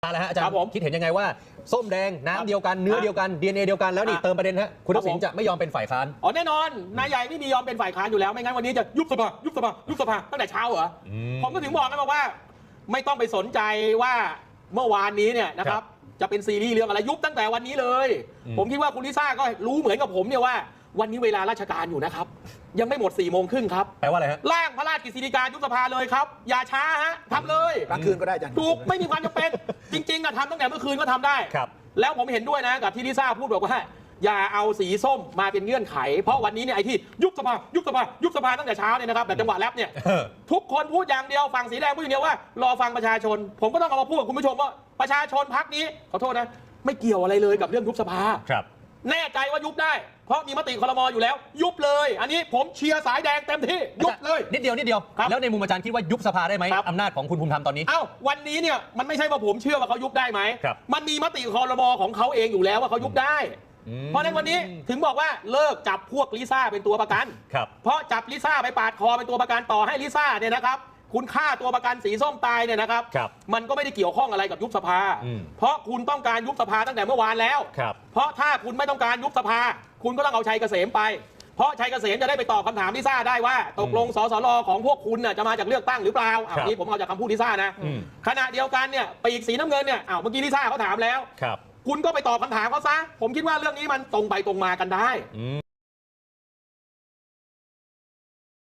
แล้วฮะอาจารครัย์บผมคิดเห็นยังไงว่า ส้มแดงน้ำเดียวกันเนื้อเดียวกันดีเอ็นเอเดียวกันแล้วนี่ครับเติมประเด็นฮะคุณทักษิณครับผมจะไม่ยอมเป็นฝ่ายค้าน อ๋อแน่นอนนายใหญ่ไม่มียอมเป็นฝ่ายค้านอยู่แล้วไม่งั้นวันนี้จะยุบสภายุบสภายุบสภาตั้งแต่เช้าเหรออมผมก็ถึงบอกกันบอกว่า ไม่ต้องไปสนใจว่าเมื่อวานนี้เนี่ยนะคครัรับบจะเป็นซีรีส์เรื่องอะไรยุบตั้งแต่วันนี้เลย อืม ผมคิดว่าคุณลิซ่าก็รู้เหมือนกับผมเนี่ยว่า วันนี้เวลาราชการอยู่นะครับ ยังไม่หมด4ี่โมงครึ่งครับ แปลว่าอะไรฮะ ร่างพระราชกฤษฎีกายุบสภาเลยครับ อย่าช้าฮะทำเลยกลางคืนก็ได้อาจารย์ ถูกไม่มีความจำเป็น จริงๆอะทำตั้งแต่เมื่อคืนก็ทำได้ ครับ แล้วผมเห็นด้วยนะกับที่ลิซ่าพูดบอกว่า อย่าเอาสีส้มมาเป็นเงื่อนไข เพราะวันนี้เนี่ยไอ้ที่ยุบสภายุบสภายุบสภาตั้งแต่เช้าเนี่ยนะครับแบบจังหวะแรปเนี่ย เออ ทุกคนพูดอย่างเดียวฝั่งสีแดงพูดอย่างเดียวว่ารอฟังประชาชน ผมก็ต้องเอามาพูดกับคุณผู้ชมว่าประชาชนพักนี้ขอโทษนะ ไม่เกี่ยวอะไรเลยกับเรื่องยุบสภา ครับ แน่ใจว่ายุบได้ เพราะมีมติคอรมออยู่แล้ว ยุบเลย อันนี้ผมเชียร์สายแดงเต็มที่ยุบเลย นิดเดียวนิดเดียว ครับแล้วในมุมอาจารย์คิดว่ายุบสภาได้ไหมครับ อำนาจของคุณภูมิธรรมตอนนี้ เอ้าวันนี้เนี่ยมันไม่ใช่ว่าผมเชื่อว่าเขายุบได้ไหมครับมันมีมติคอรมอของเขาเองอยู่แล้วว่าเขายุบได้ อืม เพราะฉะนั้นวันนี้ถึงบอกว่าเลิกจับพวกลิซ่าเป็นตัวประกัน ครับ เพราะจับลิซ่าไปปาดคอเป็นตัวประกันต่อให้ลิซ่าเนี่ยนะครับ คุณฆ่าตัวประกันสีส้มตายเนี่ยนะครับ ครับมันก็ไม่ได้เกี่ยวข้องอะไรกับยุบสภา อืมเพราะคุณต้องการยุบสภาตั้งแต่เมื่อวานแล้ว ครับเพราะถ้าคุณไม่ต้องการยุบสภา คุณก็ต้องเอาชัยเกษมไป เพราะชัยเกษมจะได้ไปตอบคำถามลิซ่าได้ว่า ตกลงสสรของพวกคุณน่ะจะมาจากเลือกตั้งหรือเปล่าอะครับอันนี้ผมเอาจากคำพูดลิซ่านะอืม ขณะเดียวกันเนี่ยปีกสีน้ำเงินเนี่ยอ้าวเมื่อกี้ลิซ่าเขาถามแล้ว ครับ คุณก็ไปตอบคำถามเขาซะผมคิดว่าเรื่องนี้มันตรงไปตรงมากันได้ อืม